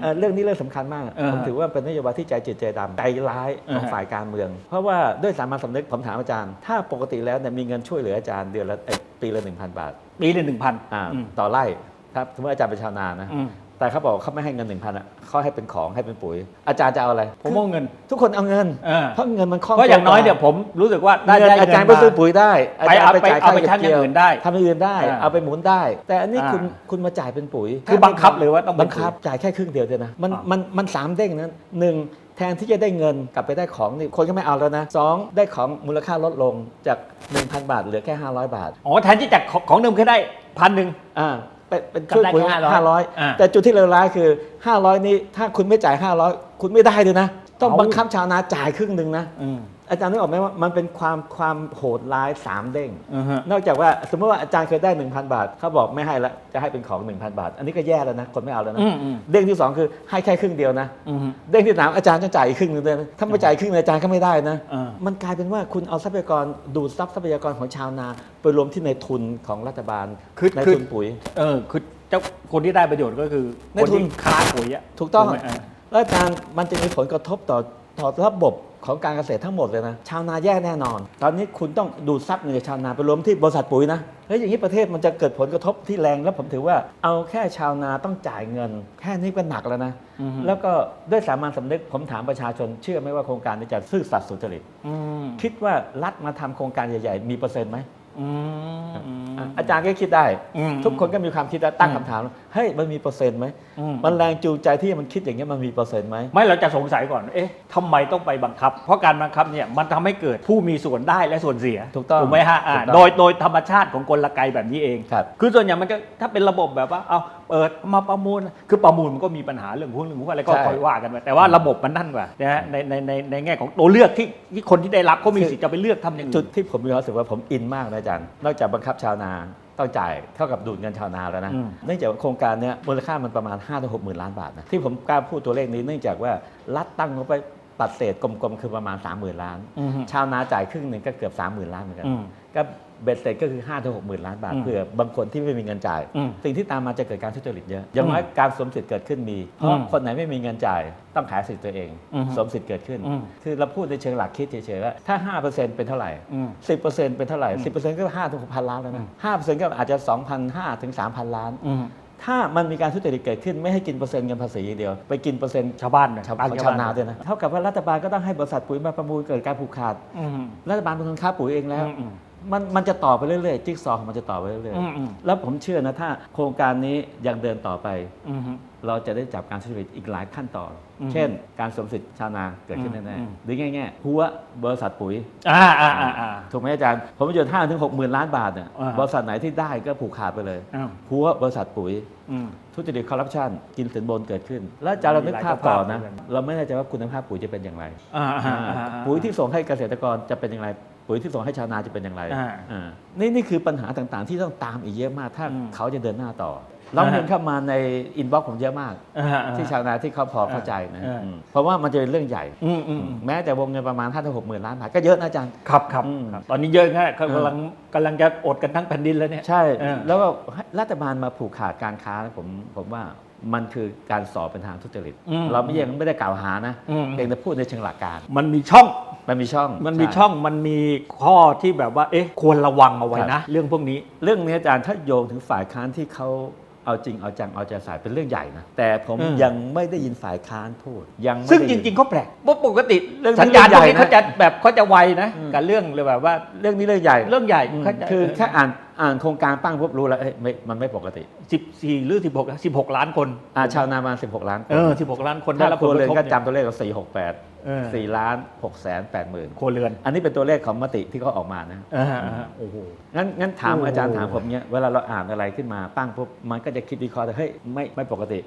เอ่อเรื่องนี้เรื่องสำคัญมากเออผมถือว่าเป็นนโยบายที่ใจเจ็ดใจดำใจร้ายของเออฝ่ายการเมือง เพราะว่าด้วยสามัญสำนึกผมถามอาจารย์ ถ้าปกติแล้วเนี่ยมีเงินช่วยเหลืออาจารย์เดือนละเอ้ยปีละ1,000 บาท ปีละหนึ่งพันอ่าต่อไร่ครับสมมติอาจารย์เป็นชาวนานะ แต่เขาบอกเขาไม่ให้เงิน1,000อะเขาให้เป็นของให้เป็นปุ๋ย อาจารย์จะเอาอะไร ผมเอาเงิน ทุกคนเอาเงิน เออ เพราะเงินมันคล่องเพราะอย่างน้อยตัวกว่เดี๋ยวผมรู้สึกว่าได้เงินได้อาจารย์เงิไปนซื้อมาปุ๋ยได้ไปเอาไปจ่ยเอาไปค่ทำอย่างอื่นได้ทำอย่างอื่นได้อ่าเอาไปหมุนได้ แต่อันนี้อ่าคุณคุณมาจ่ายเป็นปุ๋ย คือบังคับเลยว่าต้องเป็นบังคับจ่ายแค่ครึ่งเดียวเดียวนะ มันอ่ามัมันมันสามเด้งนั้นหนึ่งแทนที่จะได้เงินกลับไปได้ของนี่คนก็ไม่เอาแล้วนะสองได้ของมูลค่าลดลงจาก 1,000 บาทเหลือแค่ 500 บาท อ๋อ แทนที่จากของของเดิมเคยได้พันหนึ่งอ่า เป็นเป็นช่วยกลับได้ปุ๋ยแค่ห้าร้อยอ่า แต่จุดที่เลวร้ายคือ500นี้ถ้าคุณไม่จ่าย500คุณไม่ได้เลยนะ ต้องเอาบังคับชาวนาจ่ายครึ่งหนึ่งนะ อืม อาจารย์นึกออกไหมว่ามันเป็นความความโหดร้ายสามเด้งอือฮะ นอกจากว่าสมมติว่าอาจารย์เคยได้ 1,000 บาทเขาบอกไม่ให้ละจะให้เป็นของ 1,000 บาท อันนี้ก็แย่แล้วนะคนไม่เอาแล้วนะ อืมอืม เด้งที่2คือให้แค่ครึ่งเดียวนะ อืมเด้งที่สามอาจารย์ต้องจ่ายอีกครึ่งหนึงด้วยนะถ้าไม่จ่ายครึ่งหนึงอาจารย์ก็ไม่ได้นะ อ่ามันกลายเป็นว่าคุณเอาทรัพยากรดูดซับทรัพยากรของชาวนาไปรวมที่ในทุนของรัฐบาลคือในคือ ทุนปุ๋ย เออคือเจ้าคนที่ได้ประโยชน์ก็คือในคนทุนที่ค้าปุ๋ยอะถูกต้อง ไหมเแล้วอาจารย์มันจะมีผลกระทบต่อ ต่อระบบของการเกษตรทั้งหมดเลยนะ ชาวนาแย่แน่นอน ตอนนี้คุณต้องดูดซับเงินจากชาวนาไปรวมที่บริษัทปุ๋ยนะเฮ้ยอย่างนี้ประเทศมันจะเกิดผลกระทบที่แรงแล้วผมถือว่าเอาแค่ชาวนาต้องจ่ายเงิน แค่นี้ก็หนักแล้วนะอือฮึแล้วก็ด้วยสามัญสำนึกผมถามประชาชน เชื่อไหมว่าโครงการนี้จะซื่อสัตย์สุจริตอืมคิดว่ารัฐมาทำโครงการใหญ่ ๆ มีเปอร์เซ็นต์ไหม อืมอะอาจารย์ก็คิดได้อืมทุกคนก็มีความคิดแล้วตั้งอืมคำถามเฮ้ยมันมีเปอร์เซ็นต์ไหมอืมมันแรงจูงใจที่มันคิดอย่างเงี้ยมันมีเปอร์เซ็นต์ไหมไม่เราจะสงสัยก่อนเอ๊ะทำไมต้องไปบังคับ เพราะการบังคับเนี่ยมันทำให้เกิดผู้มีส่วนได้และส่วนเสียถูกต้องถูกไหมฮะอ่าถูกต้องโดยโดยธรรมชาติของกลไกแบบนี้เองครับคือส่วนใหญ่มันจะถ้าเป็นระบบแบบว่าเอา เปิดมาประมูล คือประมูลมันก็มีปัญหาเรื่องหุ้นเรื่องหุ้นอะไรก็ใช่คอยว่ากันไปแต่ว่าระบบมันนั่นกว่านะฮะในในในในแง่ของตัวเลือกที่ที่คนที่ได้รับเขามีสิทธิ์จะไปเลือกทำอย่างจุอื่ดนที่ผมมีความรู้สึกว่าผมอินมากนะอาจารย์ นอกจากบังคับชาวนาต้องจ่ายเท่ากับดูดเงินชาวนาแล้วนะ อืม เนื่องจากว่าโครงการเนี้ยมูลค่ามันประมาณ5้าถึงหกหมื่นล้านบาทนะที่ผมกล้าพูดตัวเลขนี้เนื่องจากว่ารัฐตั้งงบไป ปัดเศษกลมๆ คือประมาณ 3 0,000 ล้าน อืมชาวนาจ่ายครึ่งหนึ่งก็เกือบ 30,000 ล้านเหมือนกันอืม ก็เบ็ดเสร็จก็คือ5้าถึงหกหมื่นล้านบาทอืมเพื่อบางคนที่ไม่มีเงินจ่าย อืมสิ่งที่ตามมาจะเกิดการทุจริตเยอะอย่างน้อยการสวมสิทธิ์เกิดขึ้นมีเพอืราะมคนไหนไม่มีเงินจ่ายต้องขายสิทธิ์ตัวเองอืมสวมสิทธิ์เกิดขึ้น อืม คือเราพูดในเชิงหลักคิดเฉยๆว่าถ้า 5%เป็นเท่าไหร่ อืม สิบเปอร์เซ็นต์เป็นเท่าไหร่อืมสิบเปอร์เซ็นต์ก็ห้าถึงหกพันล้านแล้วอืนะมห้าเปอร์เซ็นต์ก็อาจจะสองพันห้าถึงสามพันล้าน อืม ถ้ามันมีการทุจริตเกิดขึ้นไม่ให้กินเปอร์เซ็นต์เงินภาษีอย่างเดียว ไปกินเปอร์เซ็นต์ชาวบ้านนะชาวบ้ของชาวนาด้วยนะเท่ากับว่ารัฐบาลก็ต้องให้บริษัทปุ๋ยมาประมูลเกิดการผูกขาดอืมรัฐบาลเป็นคนค้าปุ๋ยเองแล้วอื มมันมันจะต่อไปเรื่อยๆจิ๊กซอว์ของมันจะต่อไปเรื่อยอืมอืม ๆแล้วผมเชื่อนะถ้าโครงการนี้ยังเดินต่อไป อืมเราจะได้จับการทุจริตอีกหลายขั้นตอน อืมเช่น การสวมสิทธิ์ชาวนาเกิดขึ้นอืมแน่อืม ๆหรือง่ายๆหัวบริษัทปุ๋ย อ่าอ่าอ่าอ่า ถูกไหมอาจารย์ผลประโยชน์ห้าถึงหกหมื่นล้านบาทเนี่ยอ่า บริษัทไหนที่ได้ก็ผูกขาดไปเลยอ้าวหัวบริษัทปุ๋ย อืม ทุจริตคอร์รัปชันกินสินบนเกิดขึ้น แล้วอาจารย์เรานึกภาพต่อนะ มีหลายสภาพ เราไม่แน่ใจว่าคุณภาพปุ๋ยจะเป็นอย่างไรอ่าอ่าอ่าอ่าอ่าปุ๋ยที่ส่งให้เกษตรกรจะเป็นอย่างไร ปุ๋ยที่ส่งให้ชาวนาจะเป็นอย่างไรอ่าอ่านี่นี่คือปัญหาต่างๆ ที่ต้องตามอีกเยอะมากถ้าอืม เขาจะเดินหน้าต่อร้องเรียนเข้ามาในอินบ็อกซ์ผมเยอะมาก อ่าอ่า ที่ชาวนาที่เขาพอเข้าใจนะอ่า อืมเพราะว่ามันจะเป็นเรื่องใหญ่ อืมอืมอืมแม้แต่วงเงินประมาณ5้าถึงหกหมื่นล้านบาทก็เยอะนะอาจารย์ ครับครับอืม ครับ ตอนนี้เยอะแค่เขาเออกำลังกำลังจะอดกันทั้งแผ่นดินแล้วเนี่ย ใช่ เออ แล้วก็รัฐบาลมาผูกขาดการค้าผมผมว่ามันคือการสอบเป็นทางทุจริต อืมเราไม่ยังไม่ได้กล่าวหานะอืม เพียงแต่พูดในเชิงหลักการ มันมีช่อง มันมีช่องมันมีใช่องมันมีข้อที่แบบว่า เอ๊ะ ควรระวังเอาไว้ครันะบเรื่องพวกนี้ เรื่องนี้อาจารย์ถ้าโยงถึงฝ่ายค้านที่เขาเอาจริงเอาจังเอาใจใส่เป็นเรื่องใหญ่นะแต่ผมอืม ยังไม่ได้ยินฝ่ายค้านพูดยังไม่ซึ่งได้จยิน ริงๆเขาแปลกเพราะปกติเรื่องนี้สัญญาณพวกนี้เรื่องใหญ่นะเขาจะแบบเขาจะไวนะอืม กับเรื่องเลยแบบว่าเรื่องนี้เรื่องใหญ่เรื่องใหญ่อืมเขาจะคือแค่อ่านอ่านโครงการปั้งปุ๊บรู้แล้วเอ้ยไม่มันไม่ปกติสิบสี่หรือสิบหกสิบหกล้านคน อ่าชาวนามา 16 ล้านคเอนอสิบหกล้านคนได้ถ้ารับครัวเรือนผลก็กระทบจำตัวเลขเราสี่หกแปด เออ สี่ล้านหกแสนแปดหมื่นครัวเรือนอันนี้เป็นตัวเลขของมติที่เขาออกมานะอ่าอ่าโอ้โห งั้นงั้นถามโอ้อาจารย์ถามผมเนี้ยเวลาเราอ่านอะไรขึ้นมาปั้งปุ๊บมันก็จะคิดวิเคราะห์แต่เฮ้ยไม่ไม่ปกติ